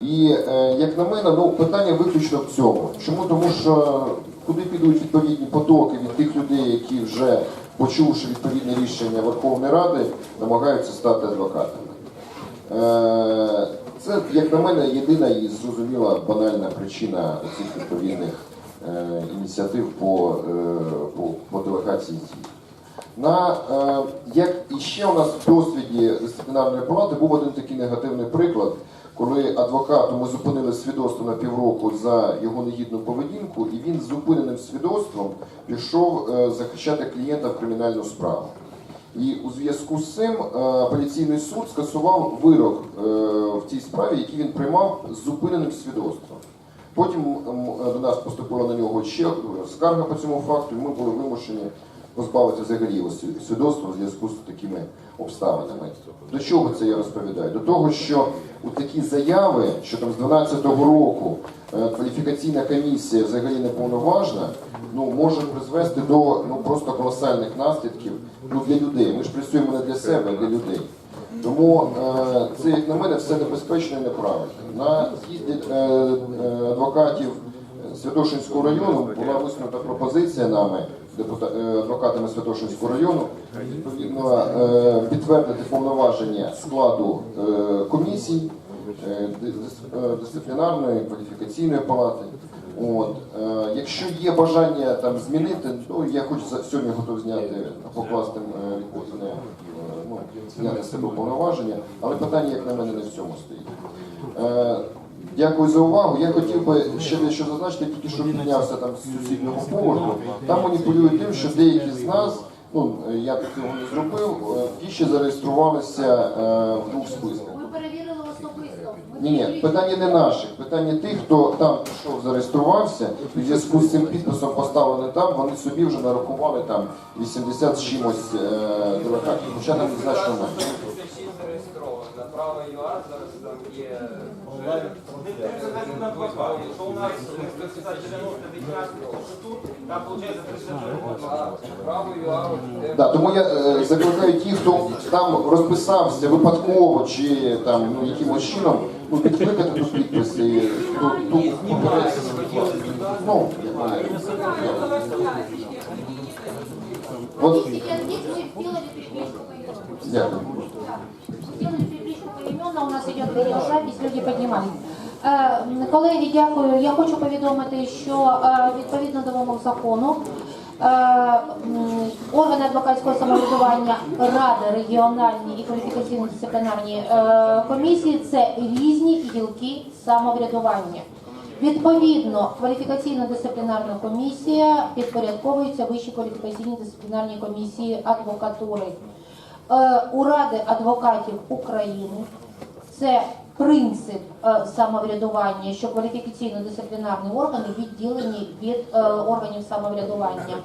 І е, як на мене, ну питання виключно в цьому. Чому? Тому що куди підуть відповідні потоки від тих людей, які вже почувши відповідне рішення Верховної Ради, намагаються стати адвокатами. Е, це, як на мене, єдина і зрозуміла банальна причина цих відповідних е, ініціатив по, е, по, по делегації дій. На, е, як і ще у нас в досвіді дисциплінарної палати був один такий негативний приклад, коли адвокату ми зупинили свідоцтво на півроку за його негідну поведінку, і він з зупиненим свідоцтвом пішов е, захищати клієнта в кримінальну справу. І у зв'язку з цим е, апеляційний суд скасував вирок е, в цій справі, який він приймав з зупиненим свідоцтвом. Потім до нас поступила на нього ще скарга по цьому факту, і ми були вимушені позбавити взагалі свідоцтва в зв'язку з такими обставинами. До чого це я розповідаю? До того, що у такі заяви, що там з 12-го року е, кваліфікаційна комісія взагалі не повноважна, ну може призвести до ну просто колосальних наслідків ну, для людей. Ми ж працюємо не для себе, а для людей. Тому е, це, як на мене, все небезпечно і неправильно. На з'їзді е, адвокатів Святошинського району була висунута пропозиція нами, адвокатами Святошинського району, відповідно е, підтвердити повноваження складу е, комісій е, дис- е, дисциплінарної кваліфікаційної палати. От, е, якщо є бажання там змінити, ну я хочу за- сьогодні готов зняти, покласти е, відповідне, е, ну, зняти себе повноваження, але питання, як на мене, не в цьому стоїть. Е, Дякую за увагу. Я хотів би ще дещо зазначити, тільки що піднявся там з сусіднього поверху. Там маніпулюють тим, що деякі з нас, ну я такого не зробив, е, ті ще зареєструвалися е, в двох списках. Ми перевірили особисто. Ми Ні, ні, питання не наших, питання тих, хто там пішов, зареєструвався, в зв'язку з цим підписом поставлений там, вони собі вже нарахували там 80 з чимось делегатів, хоча там значно менше. зареєстровано. Право ЮА зараз вже у нас 190 то що тут, там виходить 30 Право ЮА Да, тому я е, закликаю ті, хто там розписався випадково чи там ну якимось чином, ну підкликати тут підписи, ту, ту. Ну, сделали поименно. дякую. Сделали у нас идет видеозапись, люди поднимались. Е, Колеги, дякую. Я хочу повідомити, що е, відповідно до вимог закону органи адвокатського самоврядування, ради регіональні і кваліфікаційно-дисциплінарні е, комісії це різні гілки самоврядування. Відповідно, кваліфікаційно-дисциплінарна комісія підпорядковується Вищій кваліфікаційній дисциплінарній комісії адвокатури. Е, У Ради адвокатів України це принцип е, самоврядування, що кваліфікаційно-дисциплінарні органи відділені від е, органів самоврядування.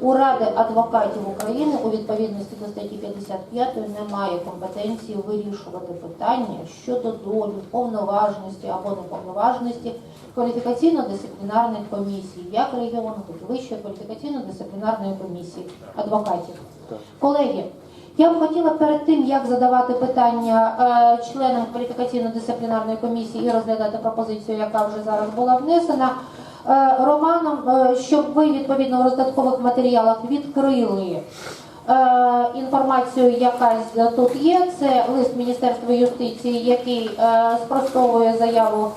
У Ради адвокатів України у відповідності до статті 55 немає компетенції вирішувати питання щодо долі, повноважності або неповноважності кваліфікаційно-дисциплінарних комісій, як регіону, так і Вищої кваліфікаційно-дисциплінарної комісії адвокатів. Колеги, я б хотіла перед тим, як задавати питання е, членам кваліфікаційно-дисциплінарної комісії і розглядати пропозицію, яка вже зараз була внесена, е, Романом, е, щоб ви відповідно в роздаткових матеріалах відкрили інформацію, яка тут є. Це лист Міністерства юстиції, який спростовує заяву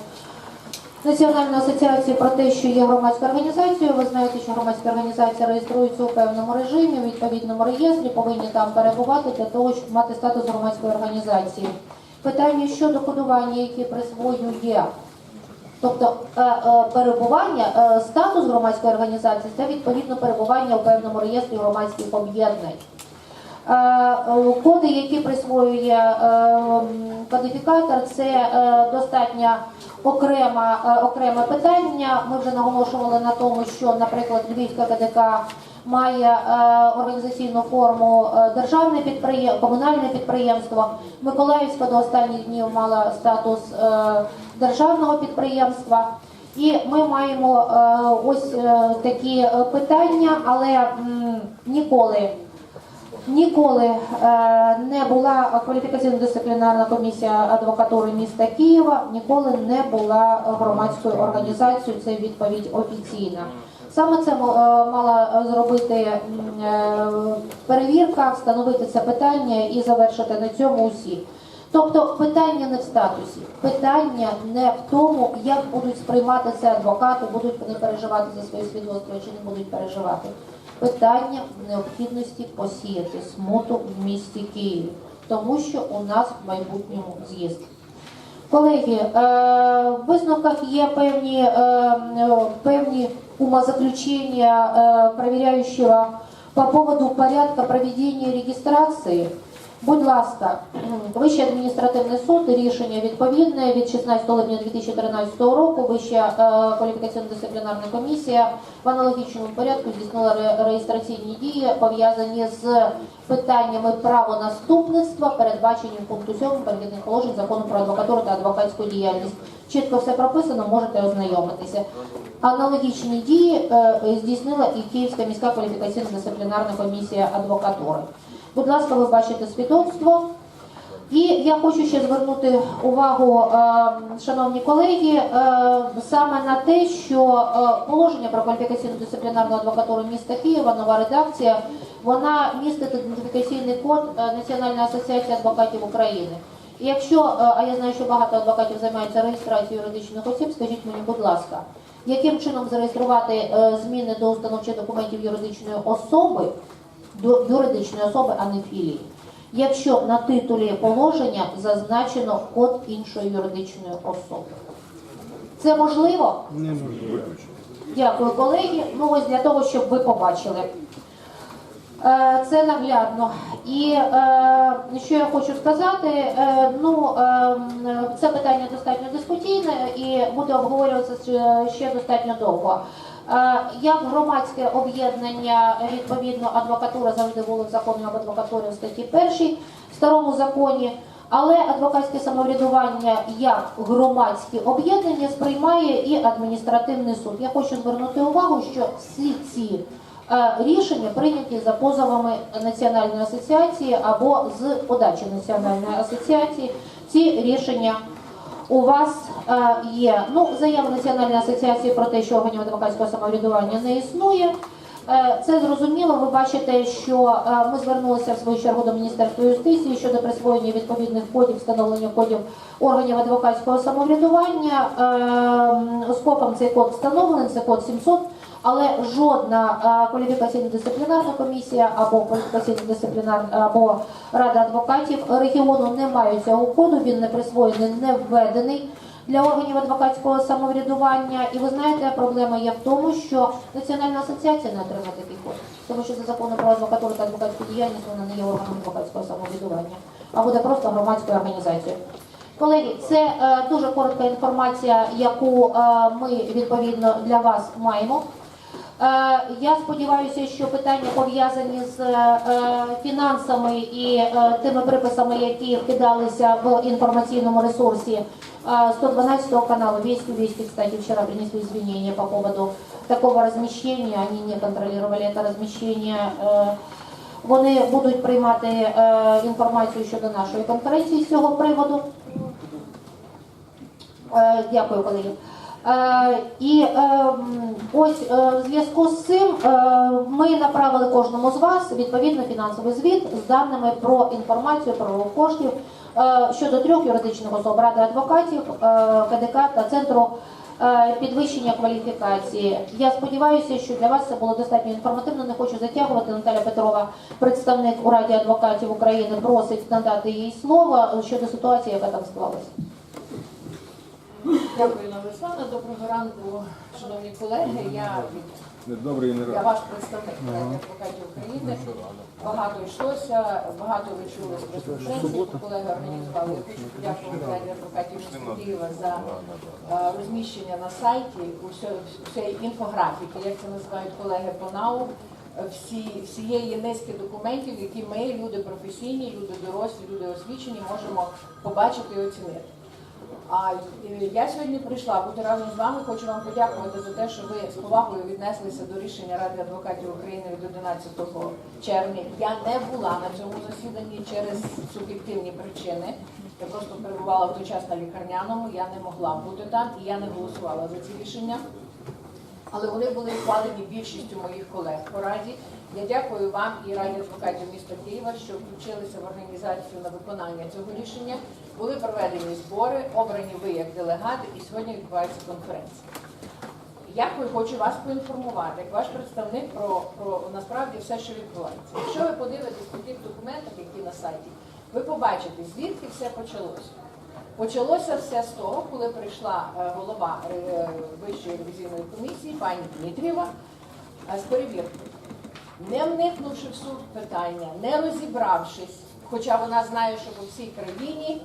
Національної асоціації про те, що є громадська організація. Ви знаєте, що громадська організація реєструється у певному режимі, у відповідному реєстрі, повинні там перебувати для того, щоб мати статус громадської організації. Питання щодо кодування, яке присвоює, тобто е, е, перебування, е, статус громадської організації це відповідно перебування у певному реєстрі громадських об'єднань. Е, е, Коди, які присвоює е, кодифікатор, це достатньо окрема, е, окреме питання. Ми вже наголошували на тому, що, наприклад, Львівська КДК має організаційну форму державне підприємство, комунальне підприємство. Миколаївська до останніх днів мала статус державного підприємства. І ми маємо ось такі питання, але ніколи Ніколи е, не була кваліфікаційно-дисциплінарна комісія адвокатури міста Києва, ніколи не була громадською організацією. Це відповідь офіційна. Саме це е, мала зробити е, перевірка, встановити це питання і завершити на цьому усі. Тобто питання не в статусі, питання не в тому, як будуть сприймати це адвокати, будуть вони переживати за свої свідоцтва чи не будуть переживати. Питання необхідності посіяти смуту в місті Києві, тому що у нас в майбутньому з'їзд. Колеги, е, в висновках є певні, е, е, певні умозаключення перевіряючого по поводу порядка проведення регистрации. Будь ласка, Вищий адміністративний суд, рішення відповідне від 16 липня 2013 року. Вища е, кваліфікаційно-дисциплінарна комісія в аналогічному порядку здійснила реєстраційні дії, пов'язані з питаннями правонаступництва, передбаченням пункту 7 перехідних положень закону про адвокатуру та адвокатську діяльність. Чітко все прописано, можете ознайомитися. Аналогічні дії е, здійснила і Київська міська кваліфікаційно-дисциплінарна комісія адвокатури. Будь ласка, ви бачите свідоцтво. І я хочу ще звернути увагу, е, шановні колеги, е, саме на те, що е, положення про кваліфікаційну дисциплінарну адвокатуру міста Києва, нова редакція, вона містить ідентифікаційний код Національної асоціації адвокатів України. Якщо, а я знаю, що багато адвокатів займаються реєстрацією юридичних осіб, скажіть мені, будь ласка, яким чином зареєструвати зміни до установчих документів юридичної особи, юридичної особи, а не філії? якщо на титулі положення зазначено код іншої юридичної особи. Це можливо? Неможливо. Дякую, колеги. Ну ось для того, щоб ви побачили. Е, Це наглядно. І е, що я хочу сказати, е, ну це питання достатньо дискутійне і буде обговорюватися ще достатньо довго. Е, Як громадське об'єднання, відповідно, адвокатура завжди була в законі об адвокатурі в статті 1 в старому законі. Але адвокатське самоврядування як громадське об'єднання сприймає і адміністративний суд. Я хочу звернути увагу, що всі ці е, рішення прийняті за позовами Національної асоціації або з подачі Національної асоціації. Ці рішення у вас е, є. Ну, заява Національної асоціації про те, що органів адвокатського самоврядування не існує. Е, Це зрозуміло. Ви бачите, що е, ми звернулися в свою чергу до Міністерства юстиції щодо присвоєння відповідних кодів, встановлення кодів органів адвокатського самоврядування. Е, Скопом цей код встановлений, це код 700, але жодна е, кваліфікаційно-дисциплінарна комісія або кваліфікаційно-дисциплінарна або рада адвокатів регіону не мають цього коду. Він не присвоєний, не введений для органів адвокатського самоврядування. І ви знаєте, проблема є в тому, що Національна асоціація не отримає такий код, тому що за законом про адвокатуру та адвокатську діяльність вона не є органом адвокатського самоврядування, а буде просто громадською організацією. Колеги, це е, дуже коротка інформація, яку е, ми відповідно для вас маємо. Е, Я сподіваюся, що питання пов'язані з е, фінансами і е, тими приписами, які вкидалися в інформаційному ресурсі е, 112 канала Вести Вести, кстати, вчера принесли извинения по поводу такого размещения, они не контролировали это размещение. Е, Вони будуть приймати е, інформацію щодо нашої конференції з цього приводу. Е, Дякую, колеги. Е, І е, ось е, в зв'язку з цим ми направили кожному з вас відповідно фінансовий звіт з даними про інформацію про коштів щодо трьох юридичних особ ради адвокатів, КДК та центру підвищення кваліфікації. Я сподіваюся, що для вас це було достатньо інформативно. Не хочу затягувати. Наталя Петрова, представник у Раді адвокатів України, просить надати їй слово щодо ситуації, яка там склалася. Дякую, Навислана. Доброго ранку, шановні колеги. Я, Недобрий не я ваш представник Ради адвокатів України. Багато йшлося, багато ви чули з прес-конференції, колеги організували. Я хочу подякувати Раді адвокатів міста Києва за е, розміщення на сайті всієї інфографіки, як це називають колеги по НАУ, всі, всієї низки документів, які ми, люди професійні, люди дорослі, люди освічені, можемо побачити і оцінити. А я сьогодні прийшла бути разом з вами. Хочу вам подякувати за те, що ви з повагою віднеслися до рішення Ради адвокатів України від 11 червня. Я не була на цьому засіданні через суб'єктивні причини. Я просто перебувала в той час на лікарняному, я не могла бути там і я не голосувала за ці рішення. Але вони були ухвалені більшістю моїх колег по раді. Я дякую вам і раді адвокатів міста Києва, що включилися в організацію на виконання цього рішення. Були проведені збори, обрані ви як делегати, і сьогодні відбувається конференція. Я хочу вас поінформувати, як ваш представник про, про насправді все, що відбувається. Якщо ви подивитесь по тих документах, які на сайті, ви побачите, звідки все почалося. Почалося все з того, коли прийшла е, голова е, Вищої ревізійної комісії, пані Дмитрієва, е, з перевіркою. Не вникнувши в суть питання, не розібравшись, хоча вона знає, що по всій країні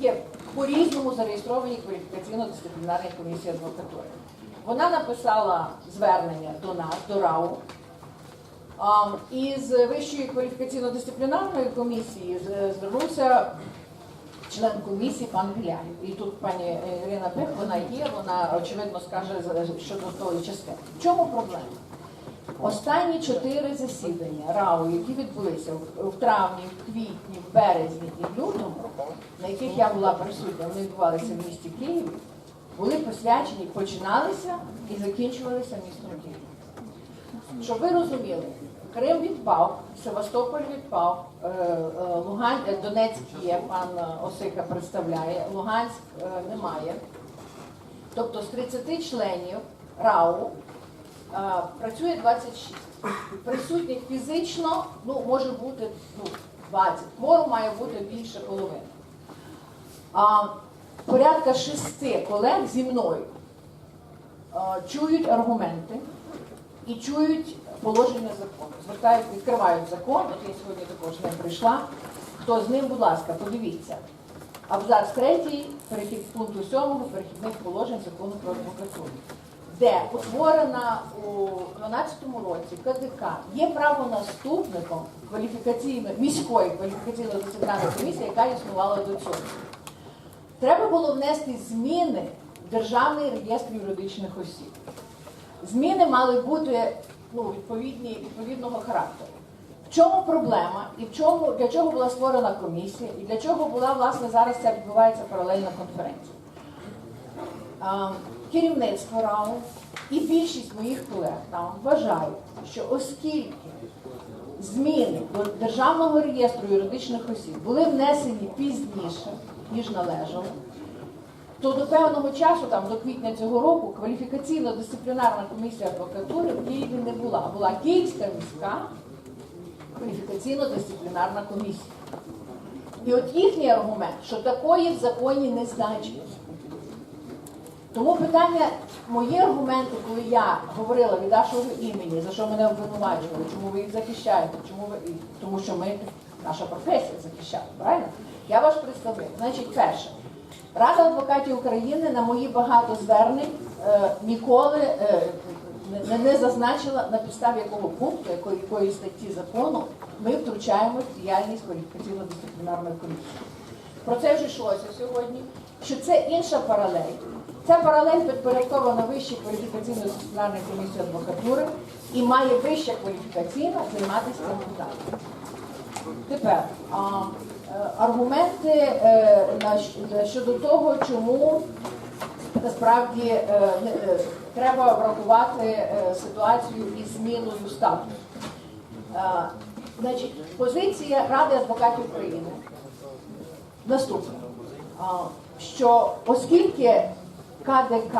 є по-різному зареєстровані кваліфікаційно-дисциплінарні комісії адвокатури. Вона написала звернення до нас, до РАУ, а, із Вищої кваліфікаційно-дисциплінарної комісії звернувся член комісії пан Гуляєв. І тут пані Ірина Пех, вона є, вона очевидно скаже щодо тої частини. В чому проблема? Останні чотири засідання РАУ, які відбулися в- травні, в квітні, в березні і в лютому, на яких я була присутня, вони відбувалися в місті Києві, були посвячені, починалися і закінчувалися містом Києвом. Щоб ви розуміли, Крим відпав, Севастополь відпав, е, е, Луган, е, Донецьк є, пан Осика представляє, Луганськ немає. Тобто з 30 членів РАУ працює 26. Присутніх фізично ну, може бути ну, 20. Кворум має бути більше половини. А, порядка шести колег зі мною е, чують аргументи і чують положення закону. Звертають, відкривають закон. От я сьогодні також ним прийшла. Хто з ним, будь ласка, подивіться. Абзац третій, перехід пункту сьомого перехідних положень закону про адвокатуру, де утворена у 12-му році КДК є правонаступником кваліфікаційно міської кваліфікаційно-дисциплінарної комісії, яка існувала до цього. Треба було внести зміни в Державний реєстр юридичних осіб. Зміни мали бути ну, відповідні, відповідного характеру. В чому проблема і в чому для чого була створена комісія, і для чого була власне зараз ця відбувається паралельна конференція? Керівництво РАУ і більшість моїх колег там вважають, що оскільки зміни до Державного реєстру юридичних осіб були внесені пізніше, ніж належало, то до певного часу, там до квітня цього року, кваліфікаційно-дисциплінарна комісія адвокатури в Києві не була. Була Київська міська кваліфікаційно-дисциплінарна комісія. І от їхній аргумент, що такої в законі не значить. Тому питання, мої аргументи, коли я говорила від вашого імені, за що мене обвинувачували, чому ви їх захищаєте, чому ви тому що ми наша професія захищати, правильно? Я ваш представник. Значить, перше, Рада адвокатів України на мої багато звернень е, ніколи е, не, не зазначила на підставі якого пункту, якої, якої статті закону ми втручаємось в діяльність кваліфікаційно-дисциплінарної комісії. Про це вже йшлося сьогодні, що це інша паралель. Ця паралель підпорядкована Вищій кваліфікаційно-дисциплінарній комісії адвокатури і має вища кваліфікаційна займатися цим питанням. Тепер а, е, аргументи е, щодо того, чому насправді е, е, треба врахувати е, ситуацію із зміною статусу. Е, Значить, позиція Ради адвокатів України наступна, що оскільки КДК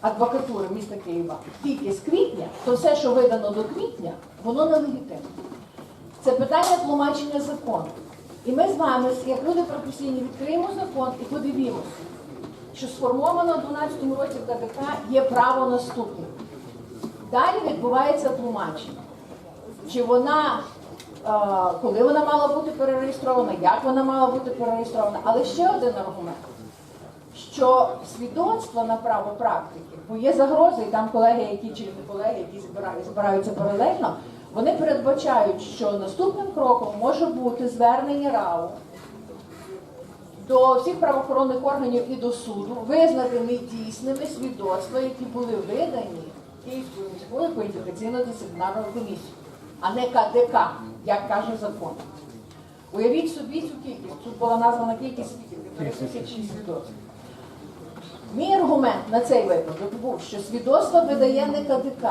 адвокатури міста Києва тільки з квітня, то все, що видано до квітня, воно нелегітимне. Це питання тлумачення закону. І ми з вами, як люди професійні, відкриємо закон і подивимося, що сформовано в 12 році в КДК є право наступне. Далі відбувається тлумачення. Чи вона, е, коли вона мала бути перереєстрована, як вона мала бути перереєстрована. Але ще один аргумент, що свідоцтво на право практики, бо є загрози, і там колеги, які чи не колеги, які збирають, збираються паралельно, вони передбачають, що наступним кроком може бути звернення РАУ до всіх правоохоронних органів і до суду визнати недійсними свідоцтва, які були видані Київською міською кваліфікаційно-дисциплінарною комісією, а не КДК, як каже закон. Уявіть собі цю кількість. Тут була названа кількість скільки? Півтори тисячі свідоцтв. Мій аргумент на цей випадок був, що свідоцтво видає не КДК,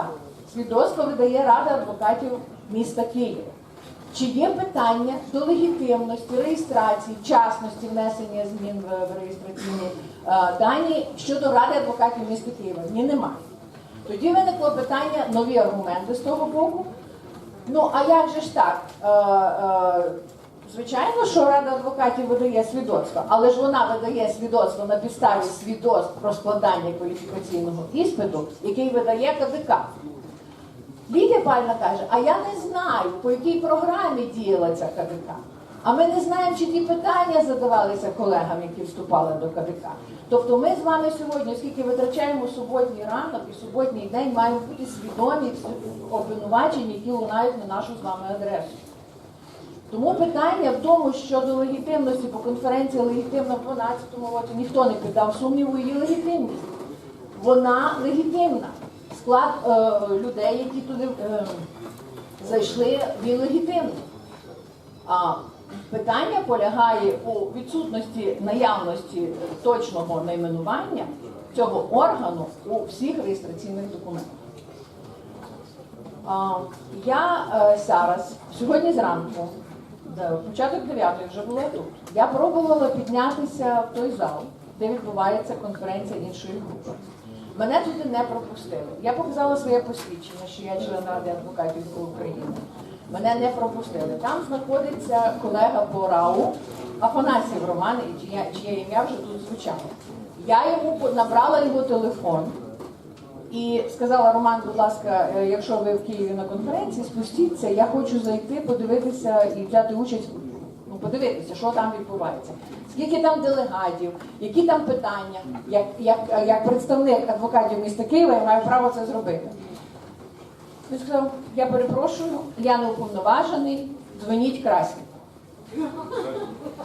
свідоцтво видає Рада адвокатів міста Києва. Чи є питання до легітимності, реєстрації, вчасності внесення змін в, реєстраційні е, дані щодо Ради адвокатів міста Києва? Ні, немає. Тоді виникло питання, нові аргументи з того боку. Ну, а як же ж так? Звичайно, що Рада адвокатів видає свідоцтво, але ж вона видає свідоцтво на підставі свідоцтв про складання кваліфікаційного іспиту, який видає КДК. Лідія Пальна каже, а я не знаю, по якій програмі діяла ця КДК. А ми не знаємо, чи ті питання задавалися колегам, які вступали до КДК. Тобто ми з вами сьогодні, оскільки витрачаємо суботній ранок і суботній день, маємо бути свідомі обвинувачень, які лунають на нашу з вами адресу. Тому питання в тому, щодо легітимності, бо конференція легітимна в 12-му році, ніхто не піддав сумніву її легітимність. Вона легітимна. Склад е, людей, які туди е, зайшли, він легітимний. А питання полягає у відсутності наявності точного найменування цього органу у всіх реєстраційних документах. А, Я е, зараз, сьогодні зранку, початок 9 вже була тут. Я пробувала піднятися в той зал, де відбувається конференція іншої групи. Мене туди не пропустили. Я показала своє посвідчення, що я член Ради адвокатів України. Мене не пропустили. Там знаходиться колега по РАУ Афанасів Роман, чиє, ім'я вже тут звучало. Я йому набрала його телефон. І сказала Роман, будь ласка, е, якщо ви в Києві на конференції, спустіться, я хочу зайти, подивитися і взяти участь, ну подивитися, що там відбувається. Скільки там делегатів, які там питання, як, як, як представник адвокатів міста Києва, я маю право це зробити. Він сказав, я перепрошую, я не уповноважений, дзвоніть красник.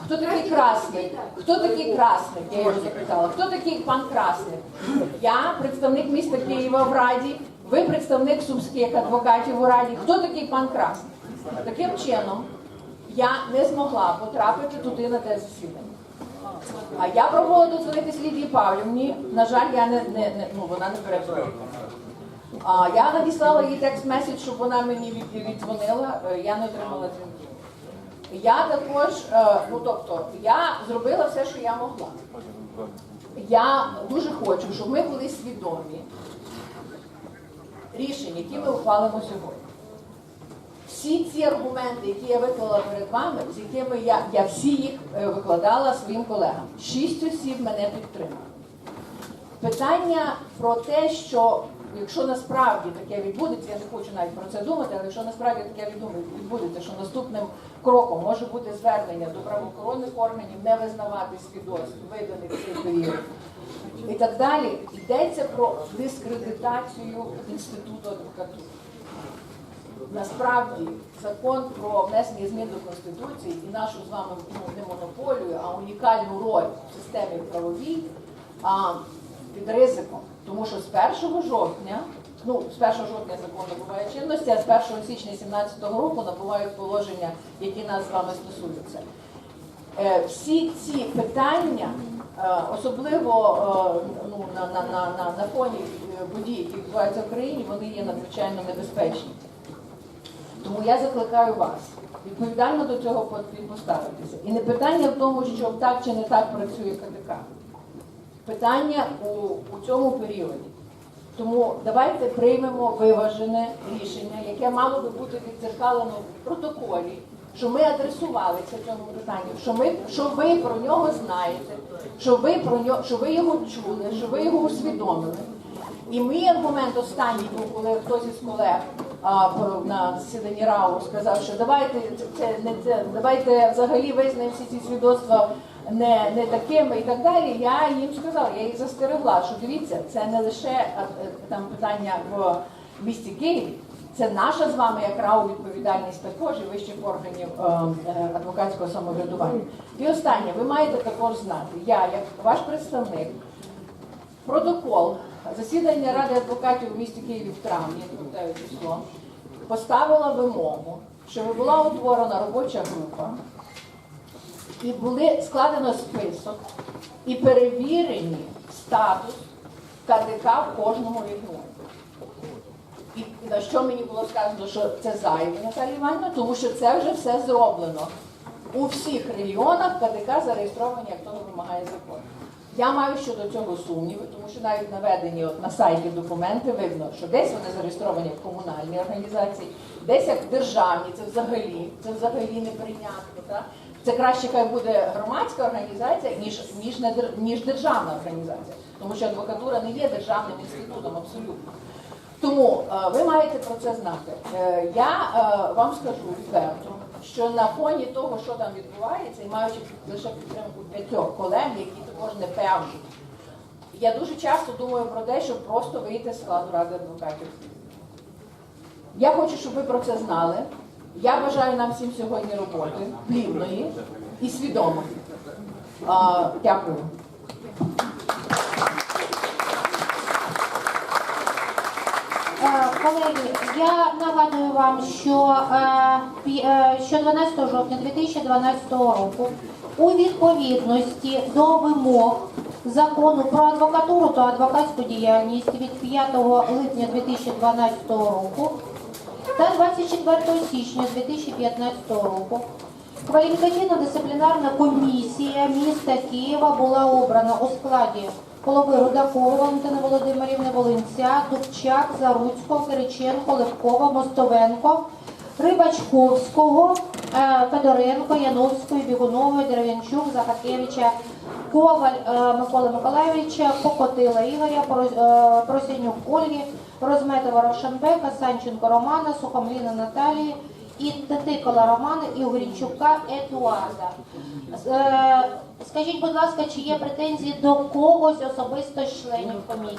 Хто такий красник? Хто такий красник? Я його запитала. Хто такий пан красник? Я представник міста Києва в Раді, ви представник сумських адвокатів у Раді. Хто такий пан красник? Таким чином я не змогла потрапити туди на те засідання. А я пробувала дозвонитись Лідії Павлівні. На жаль, я не, не, не ну, вона не передзвонила. А я надіслала їй текст-меседж, щоб вона мені від- віддзвонила. Е, Я не отримала дзвінків. Я також, е, ну тобто, я зробила все, що я могла. Я дуже хочу, щоб ми були свідомі рішень, які ми ухвалимо сьогодні. Всі ці аргументи, які я виклала перед вами, з якими я, я всі їх е, викладала своїм колегам. Шість осіб мене підтримали. Питання про те, що якщо насправді таке відбудеться, я не хочу навіть про це думати, але якщо насправді таке відбудеться, що наступним кроком може бути звернення до правоохоронних органів не визнавати свідоцтв, виданих в цей. І так далі, йдеться про дискредитацію інституту адвокатури. Насправді закон про внесення змін до Конституції і нашу з вами ну, не монополію, а унікальну роль в системі правовій а, під ризиком. Тому що з 1 жовтня, ну з 1 жовтня закон набуває чинності, а з 1 січня 2017 року набувають положення, які нас з вами стосуються. Е, всі ці питання, е, особливо е, ну, на, на, на, на, на фоні подій, які відбуваються в країні, вони є надзвичайно небезпечні. Тому я закликаю вас відповідально до цього по- поставитися. І не питання в тому, що так чи не так працює КДК. Питання у, у цьому періоді. Тому давайте приймемо виважене рішення, яке мало би бути віддзеркалено в протоколі, що ми адресувалися цьому питанню, що ми що ви про нього знаєте, що ви про нього, що ви його чули, що ви його усвідомили. І мій аргумент останній був, коли хтось із колег а, на засіданні РАУ сказав, що давайте це не це, давайте взагалі визнаємо всі ці свідоцтва не, не такими і так далі. Я їм сказала, я їх застерегла, що дивіться, це не лише е, там питання в місті Києві, Це наша з вами як РАУ відповідальність також і вищих органів е, е, адвокатського самоврядування. І останнє, ви маєте також знати, я, як ваш представник, протокол засідання Ради адвокатів у місті Києві в травні, поставила вимогу, щоб була утворена робоча група, і були складено список і перевірені статус КДК в кожному регіоні. І на що мені було сказано, що це зайве, Наталія Іванівна, тому що це вже все зроблено. У всіх регіонах КДК зареєстровані, як того вимагає закон. Я маю щодо цього сумніви, тому що навіть наведені от на сайті документи видно, що десь вони зареєстровані як комунальні організації, десь як державні, це взагалі, це взагалі неприйнятно. Так? Це краще хай буде громадська організація, ніж, ніж, ніж державна організація. Тому що адвокатура не є державним інститутом абсолютно. Тому е, ви маєте про це знати. Е, я е, вам скажу відверто, що на фоні того, що там відбувається, і маючи лише підтримку п'ятьох колег, які також не певні, я дуже часто думаю про те, щоб просто вийти з складу ради адвокатів. Я хочу, щоб ви про це знали. Я бажаю нам всім сьогодні роботи плідної і свідомої. А, дякую. Е, Колеги, я нагадую вам, що, е, е, що 12 жовтня 2012 року у відповідності до вимог закону про адвокатуру та адвокатську діяльність від 5 липня 2012 року та 24 січня 2015 року Кваліфікаційно-дисциплінарна комісія міста Києва була обрана у складі голови Рудакова Валентини Володимирівни Волинця, Дубчак, Заруцького, Кириченко, Левкова, Мостовенко, Рибачковського, е, Федоренко, Яновської, Бігунової, Дерев'янчук, Захаркевича, Коваль е, Миколи Миколайовича, Покотила Ігоря, е, Ольги, Розметова Рошенбека, Санченко Романа, Сухомліна Наталії, і Тетикола Романа і Горінчука Едуарда. Е, Скажіть, будь ласка, чи є претензії до когось особисто з членів комісії?